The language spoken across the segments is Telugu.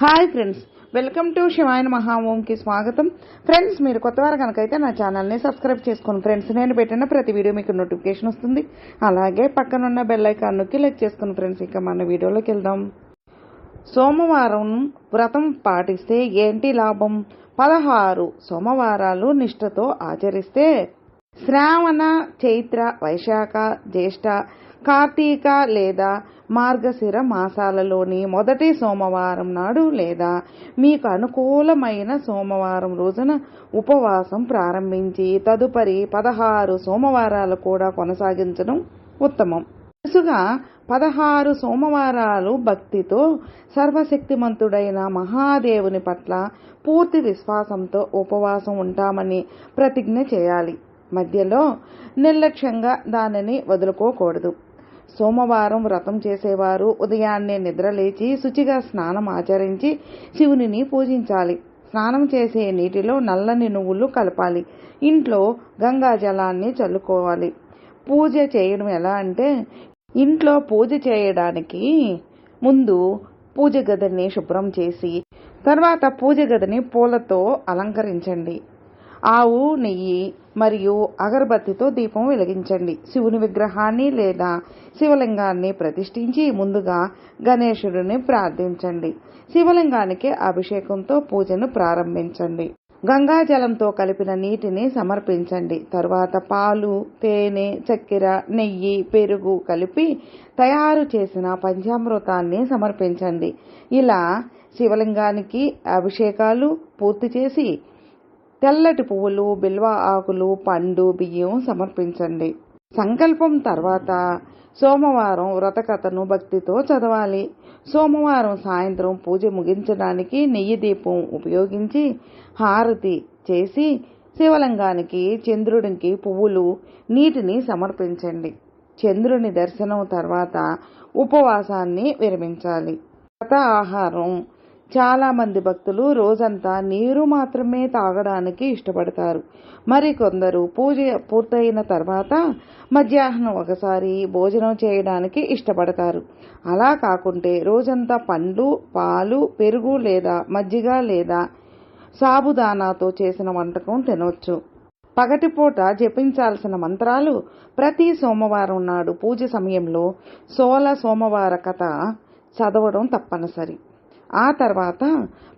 Hi friends welcome to Shivayana మహాఓంకి స్వాగతం ఫ్రెండ్స్ మీరు కొత్తవారు కనుకైతే నా ఛానల్ని సబ్స్క్రైబ్ చేసుకోండి. ఫ్రెండ్స్ నేను పెట్టిన ప్రతి వీడియో మీకు నోటిఫికేషన్ వస్తుంది. అలాగే పక్కనున్న బెల్ ఐకాన్ నొక్కి లైక్ చేసుకుని ఫ్రెండ్స్ ఇక మన వీడియోలోకి వెళ్దాం. సోమవారం వ్రతం పాటిస్తే ఏంటి లాభం? పదహారు సోమవారాలు నిష్ఠతో ఆచరిస్తే శ్రావణ చైత్ర వైశాఖ జ్యేష్ఠ కార్తీక లేదా మార్గశిర మాసాలలోని మొదటి సోమవారం నాడు లేదా మీకు అనుకూలమైన సోమవారం రోజున ఉపవాసం ప్రారంభించి తదుపరి పదహారు సోమవారాలు కూడా కొనసాగించడం ఉత్తమం. వరుసగా పదహారు సోమవారాలు భక్తితో సర్వశక్తిమంతుడైన మహాదేవుని పట్ల పూర్తి విశ్వాసంతో ఉపవాసం ఉంటామని ప్రతిజ్ఞ చేయాలి. మధ్యలో నిర్లక్ష్యంగా దానిని వదులుకోకూడదు. సోమవారం వ్రతం చేసేవారు ఉదయాన్నే నిద్రలేచి శుచిగా స్నానం ఆచరించి శివునిని పూజించాలి. స్నానం చేసే నీటిలో నల్లని నువ్వులు కలపాలి. ఇంట్లో గంగా జలాన్ని చల్లుకోవాలి. పూజ చేయడం ఎలా అంటే ఇంట్లో పూజ చేయడానికి ముందు పూజ గదిని శుభ్రం చేసి తర్వాత పూజ గదిని పూలతో అలంకరించండి. ఆవు నెయ్యి మరియు అగరబత్తితో దీపం వెలిగించండి. శివుని విగ్రహాన్ని లేదా శివలింగాన్ని ప్రతిష్ఠించి ముందుగా గణేశుడిని ప్రార్థించండి. శివలింగానికి అభిషేకంతో పూజను ప్రారంభించండి. గంగాజలంతో కలిపిన నీటిని సమర్పించండి. తరువాత పాలు తేనె చక్కెర నెయ్యి పెరుగు కలిపి తయారు చేసిన పంచామృతాన్ని సమర్పించండి. ఇలా శివలింగానికి అభిషేకాలు పూర్తి చేసి తెల్లటి పువ్వులు బిల్వ ఆకులు పండు బియ్యం సమర్పించండి. సంకల్పం తర్వాత సోమవారం వ్రతకథను భక్తితో చదవాలి. సోమవారం సాయంత్రం పూజ ముగించడానికి నెయ్యి దీపం ఉపయోగించి హారతి చేసి శివలింగానికి చంద్రుడికి పువ్వులు నీటిని సమర్పించండి. చంద్రుని దర్శనం తర్వాత ఉపవాసాన్ని విరమించాలి. వ్రత ఆహారం చాలా మంది భక్తులు రోజంతా నీరు మాత్రమే తాగడానికి ఇష్టపడతారు. మరికొందరు పూజ పూర్తయిన తర్వాత మధ్యాహ్నం ఒకసారి భోజనం చేయడానికి ఇష్టపడతారు. అలా కాకుంటే రోజంతా పండ్లు పాలు పెరుగు లేదా మజ్జిగ లేదా సాబుదానాతో చేసిన వంటకం తినవచ్చు పగటిపూట జపించాల్సిన మంత్రాలు ప్రతి సోమవారం నాడు పూజ సమయంలో సోల సోమవార కథ చదవడం తప్పనిసరి. ఆ తర్వాత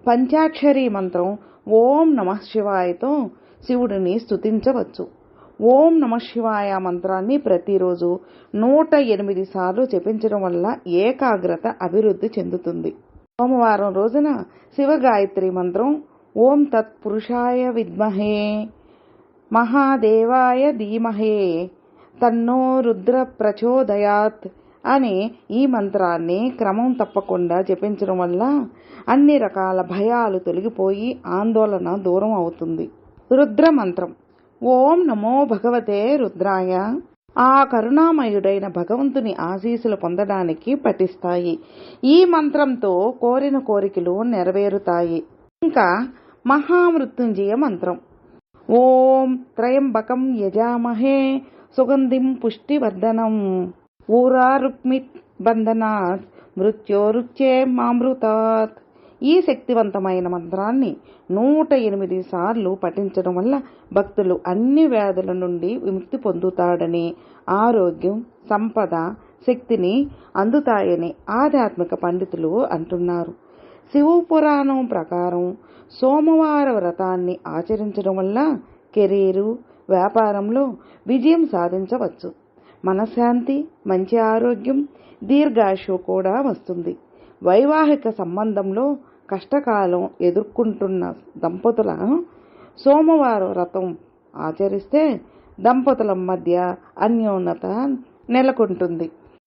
పంచాక్షరి మంత్రం ఓం నమ శివాయతో శివుడిని స్తుతించవచ్చు. ఓం నమ శివాయ మంత్రాన్ని ప్రతిరోజు నూట ఎనిమిది సార్లు జపించడం వల్ల ఏకాగ్రత అభివృద్ధి చెందుతుంది. సోమవారం రోజున శివగాయత్రి మంత్రం ఓం తత్పురుషాయ విద్మహే మహాదేవాయ ధీమహే తన్నో రుద్ర ప్రచోదయాత్. అని ఈ మంత్రాన్ని క్రమం తప్పకుండా జపించడం వల్ల అన్ని రకాల భయాలు తొలగిపోయి ఆందోళన దూరం అవుతుంది. రుద్ర మంత్రం. ఓం నమో భగవతే రుద్రాయ. ఆ కరుణామయుడైన భగవంతుని ఆశీస్సులు పొందడానికి పఠిస్తాయి. ఈ మంత్రంతో కోరిన కోరికలు నెరవేరుతాయి. ఇంకా మహామృత్యుంజయ మంత్రం. ఓం త్రయంబకం యజామహే సుగంధిం పుష్టివర్ధనం. ఊరారుక్మిత్ బంధనాత్ మృత్యోరుచ్చే మామృతాత్. ఈ శక్తివంతమైన మంత్రాన్ని నూట ఎనిమిది సార్లు పఠించడం వల్ల భక్తులు అన్ని వ్యాధుల నుండి విముక్తి పొందుతాడని ఆరోగ్యం సంపద శక్తిని అందుతాయని ఆధ్యాత్మిక పండితులు అంటున్నారు. శివపురాణం ప్రకారం సోమవార వ్రతాన్ని ఆచరించడం వల్ల కెరీరు వ్యాపారంలో విజయం సాధించవచ్చు. మనశ్శాంతి మంచి ఆరోగ్యం దీర్ఘాయుషు కూడా వస్తుంది. వైవాహిక సంబంధంలో కష్టకాలం ఎదుర్కొంటున్న దంపతుల సోమవారం వ్రతం ఆచరిస్తే దంపతుల మధ్య అన్యోన్యత నెలకొంటుంది.